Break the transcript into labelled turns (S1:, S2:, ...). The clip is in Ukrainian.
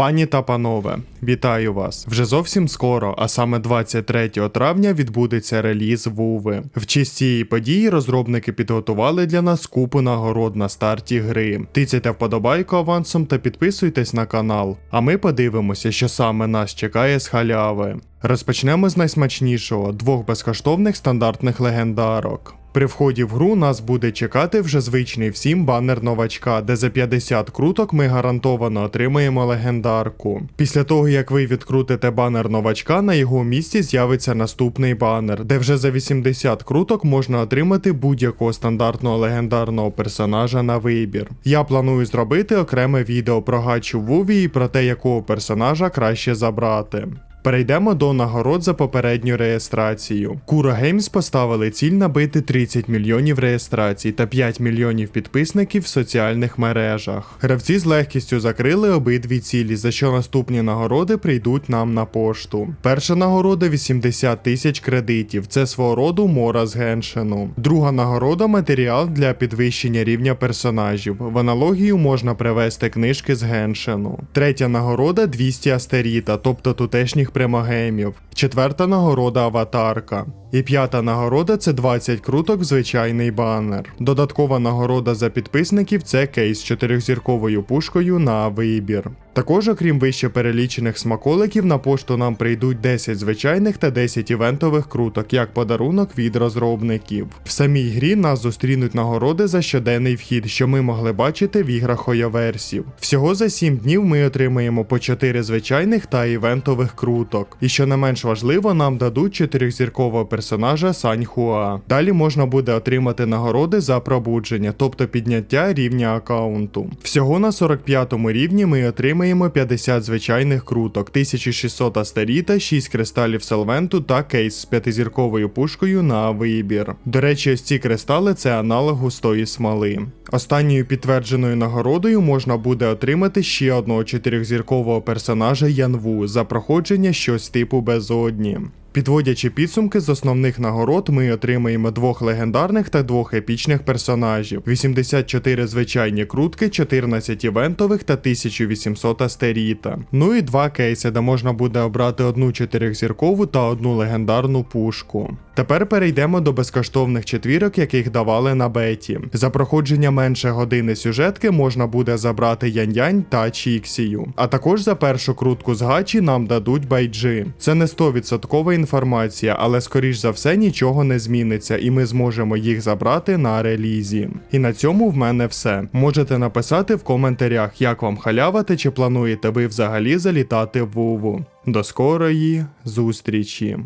S1: Пані та панове, вітаю вас! Вже зовсім скоро, а саме 23 травня відбудеться реліз Вуви. В честь цієї події розробники підготували для нас купу нагород на старті гри. Тицяйте вподобайку авансом та підписуйтесь на канал. А ми подивимося, що саме нас чекає з халяви. Розпочнемо з найсмачнішого двох безкоштовних стандартних легендарок. При вході в гру нас буде чекати вже звичний всім банер новачка, де за 50 круток ми гарантовано отримаємо легендарку. Після того, як ви відкрутите банер новачка, на його місці з'явиться наступний банер, де вже за 80 круток можна отримати будь-якого стандартного легендарного персонажа на вибір. Я планую зробити окреме відео про гачу Вуві і про те, якого персонажа краще забрати. Перейдемо до нагород за попередню реєстрацію. Кура Геймс поставили ціль набити 30 мільйонів реєстрацій та 5 мільйонів підписників в соціальних мережах. Гравці з легкістю закрили обидві цілі, за що наступні нагороди прийдуть нам на пошту. Перша нагорода 80 тисяч кредитів. Це свого роду мора з геншину. Друга нагорода матеріал для підвищення рівня персонажів. В аналогію можна привести книжки з геншину. Третя нагорода 200 астеріта, тобто тутешніх примагемів. Четверта нагорода аватарка. І п'ята нагорода це 20 круток в звичайний банер. Додаткова нагорода за підписників це кейс з чотирьохзірковою пушкою на вибір. Також, окрім вище перелічених смаколиків, на пошту нам прийдуть 10 звичайних та 10 івентових круток, як подарунок від розробників. В самій грі нас зустрінуть нагороди за щоденний вхід, що ми могли бачити в іграх Хояверсів. Всього за 7 днів ми отримаємо по 4 звичайних та івентових круток. І що не менш важливо, нам дадуть 4-зіркового персонажа Саньхуа. Далі можна буде отримати нагороди за пробудження, тобто підняття рівня аккаунту. Всього на 45-му рівні ми отримаємо 50 звичайних круток, 1600 астеріта, 6 кристалів Селвенту та кейс з п'ятизірковою пушкою на вибір. До речі, ось ці кристали це аналог густої смоли. Останньою підтвердженою нагородою можна буде отримати ще одного чотирьохзіркового персонажа Янву за проходження щось типу безодні. Підводячи підсумки з основних нагород, ми отримаємо двох легендарних та двох епічних персонажів: 84 звичайні крутки, 14 івентових та 1800 астеріта. Ну і два кейси, де можна буде обрати одну чотирьохзіркову та одну легендарну пушку. Тепер перейдемо до безкоштовних четвірок, яких давали на беті. За проходження менше години сюжетки можна буде забрати Янь-Янь та Чіксію. А також за першу крутку з гачі нам дадуть байджи. Це не 100% інформація, але скоріш за все нічого не зміниться, і ми зможемо їх забрати на релізі. І на цьому в мене все. Можете написати в коментарях, як вам халявати, чи плануєте ви взагалі залітати в Вову. До скорої зустрічі!